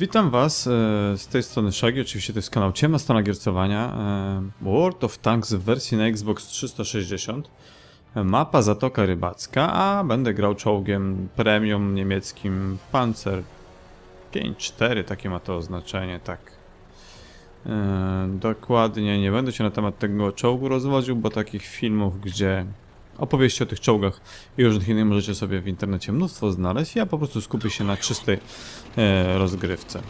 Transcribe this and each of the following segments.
Witam Was e, z tej strony Shaggy, oczywiście to jest kanał Ciemna Strona Giercowania e, World of Tanks w wersji na Xbox 360 E, Mapa Zatoka Rybacka, a będę grał czołgiem premium niemieckim Panzer 5.4, takie ma to oznaczenie, tak. E, Dokładnie, nie będę się na temat tego czołgu rozwodził, bo takich filmów, gdzie opowieści o tych czołgach i różnych innych możecie sobie w internecie mnóstwo znaleźć. Ja po prostu skupię się na czystej e, rozgrywce.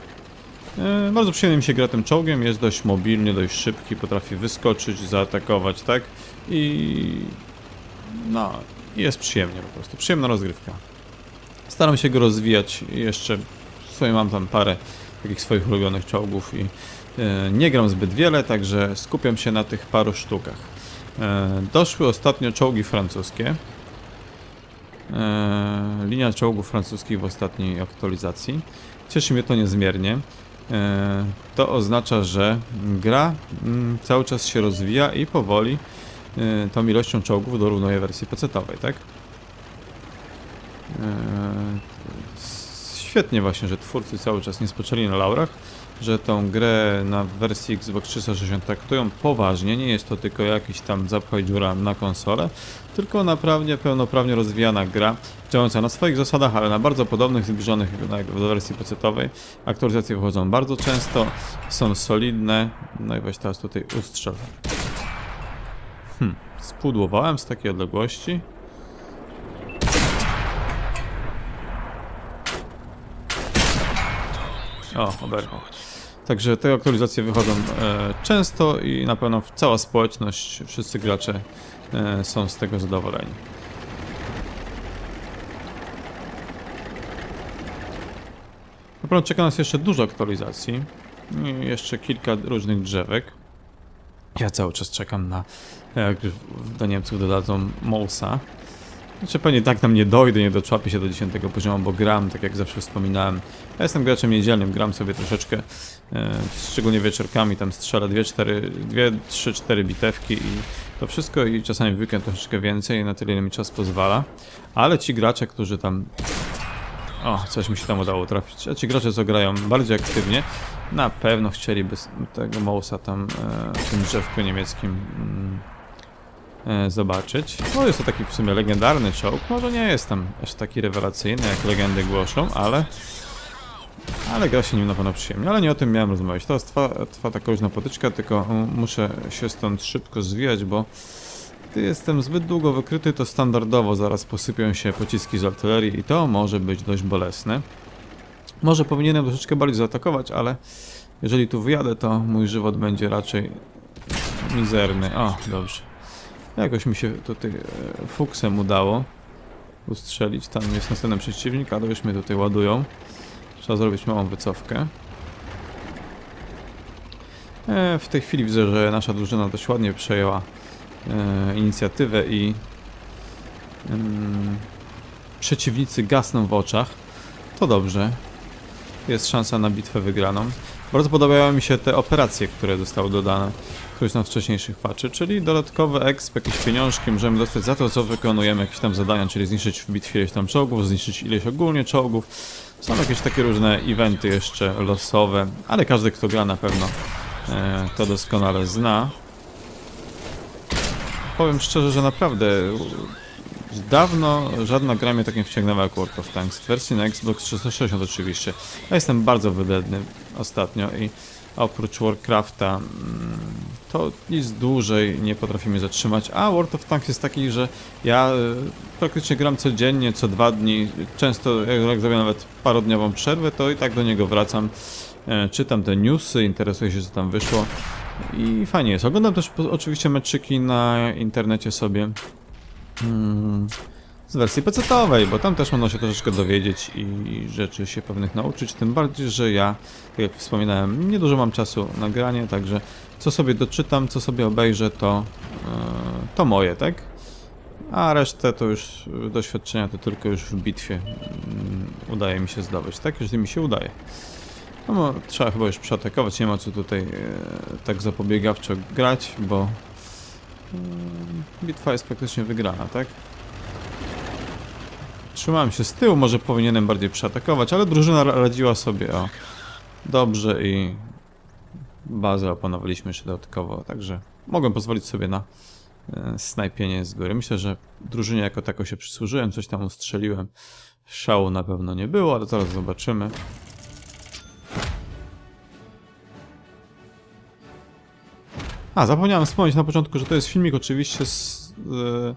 E, bardzo przyjemnie mi się gra tym czołgiem, jest dość mobilny, dość szybki, potrafi wyskoczyć, zaatakować, tak? I no, jest przyjemnie po prostu, przyjemna rozgrywka. Staram się go rozwijać jeszcze w sumie mam tam parę takich swoich ulubionych czołgów i e, nie gram zbyt wiele, także skupiam się na tych paru sztukach. E, Doszły ostatnio czołgi francuskie. E, Linia czołgów francuskich w ostatniej aktualizacji. Cieszy mnie to niezmiernie. E, To oznacza, że gra mm, cały czas się rozwija i powoli tą ilością czołgów dorównuje wersji PC-owej, tak? Świetnie właśnie, że twórcy cały czas nie spoczęli na laurach, że tą grę na wersji Xbox 360 traktują poważnie, nie jest to tylko jakiś tam zapchaj dziura na konsolę, tylko naprawdę pełnoprawnie rozwijana gra, działająca na swoich zasadach, ale na bardzo podobnych, zbliżonych do wersji PC-owej. Aktualizacje wychodzą bardzo często, są solidne, no i weź teraz tutaj ustrzel. Hmm, spudłowałem z takiej odległości. O, oberwał. Także te aktualizacje wychodzą e, często i na pewno cała społeczność, wszyscy gracze e, są z tego zadowoleni. Na pewno czeka nas jeszcze dużo aktualizacji. I jeszcze kilka różnych drzewek. Ja cały czas czekam na, jak już do Niemców dodadzą Mousa. Znaczy pewnie tak tam nie dojdę, nie doczłapię się do 10 poziomu, bo gram, tak jak zawsze wspominałem. Ja jestem graczem niedzielnym, gram sobie troszeczkę, e, szczególnie wieczorkami, tam strzelę 2, 4, 2, 3, 4 bitewki i to wszystko i czasami w weekend troszeczkę więcej, na tyle ile mi czas pozwala. Ale ci gracze, którzy tam... O, coś mi się tam udało trafić. A ci gracze, co grają bardziej aktywnie, na pewno chcieliby tego Mousa tam e, w tym drzewku niemieckim mm, zobaczyć. No jest to taki w sumie legendarny czołg. Może nie jest tam aż taki rewelacyjny, jak legendy głoszą, ale ale gra się nim na pewno przyjemnie. Ale nie o tym miałem rozmawiać. Teraz trwa, trwa taka luźna potyczka, tylko mm, muszę się stąd szybko zwijać, bo gdy jestem zbyt długo wykryty, to standardowo zaraz posypią się pociski z artylerii i to może być dość bolesne. Może powinienem troszeczkę bardziej zaatakować, ale jeżeli tu wyjadę, to mój żywot będzie raczej mizerny. O, dobrze. Jakoś mi się tutaj e, fuksem udało ustrzelić. Tam jest następny przeciwnik, ale już mnie tutaj ładują. Trzeba zrobić małą wycofkę. E, w tej chwili widzę, że nasza drużyna dość ładnie przejęła e, inicjatywę i przeciwnicy gasną w oczach. To dobrze. Jest szansa na bitwę wygraną. Bardzo podobają mi się te operacje, które zostały dodane któryś tam wcześniejszych patchy, czyli dodatkowy exp, jakieś pieniążki możemy dostać za to, co wykonujemy jakieś tam zadania, czyli zniszczyć w bitwie ileś tam czołgów, zniszczyć ileś ogólnie czołgów. Są jakieś takie różne eventy jeszcze losowe, ale każdy, kto gra na pewno e, to doskonale zna. Powiem szczerze, że naprawdę dawno żadna gra mnie tak nie wciągnęła jak World of Tanks. W wersji na Xbox 360 oczywiście. Ja jestem bardzo wydedny ostatnio i oprócz Warcrafta mm, to nic dłużej nie potrafi mnie zatrzymać, a World of Tanks jest taki, że ja y, praktycznie gram codziennie, co dwa dni, często jak zrobię nawet parodniową przerwę, to i tak do niego wracam, e, czytam te newsy, interesuję się co tam wyszło i fajnie jest. Oglądam też oczywiście meczyki na internecie sobie mm, z wersji PC-owej, bo tam też można się troszeczkę dowiedzieć i rzeczy się pewnych nauczyć, tym bardziej, że ja, tak jak wspominałem, niedużo mam czasu na granie, także co sobie doczytam, co sobie obejrzę, to, e, to moje, tak? A resztę to już doświadczenia to tylko już w bitwie mm, udaje mi się zdobyć, tak? Jeżeli mi się udaje. No, trzeba chyba już przeatakować, nie ma co tutaj e, tak zapobiegawczo grać, bo bitwa jest praktycznie wygrana, tak? Trzymałem się z tyłu, może powinienem bardziej przeatakować, ale drużyna ra- radziła sobie o dobrze i bazę opanowaliśmy jeszcze dodatkowo, także mogłem pozwolić sobie na e, snajpienie z góry. Myślę, że drużynie jako tako się przysłużyłem, coś tam ustrzeliłem. Szału na pewno nie było, ale zaraz zobaczymy. A, zapomniałem wspomnieć na początku, że to jest filmik oczywiście z, e,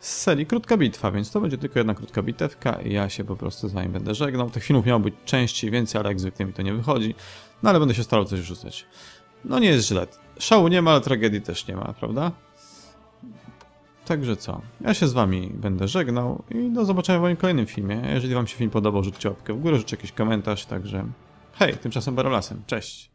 z serii Krótka Bitwa, więc to będzie tylko jedna krótka bitewka i ja się po prostu z wami będę żegnał. Tych filmów miało być częściej, więcej, ale jak zwykle mi to nie wychodzi. No ale będę się starał coś rzucać. No nie jest źle. Szału nie ma, ale tragedii też nie ma, prawda? Także co? Ja się z wami będę żegnał i do zobaczenia w moim kolejnym filmie. Jeżeli wam się film podobał, rzućcie łapkę w górę, rzućcie jakiś komentarz, także hej, tymczasem Barolasem. Cześć!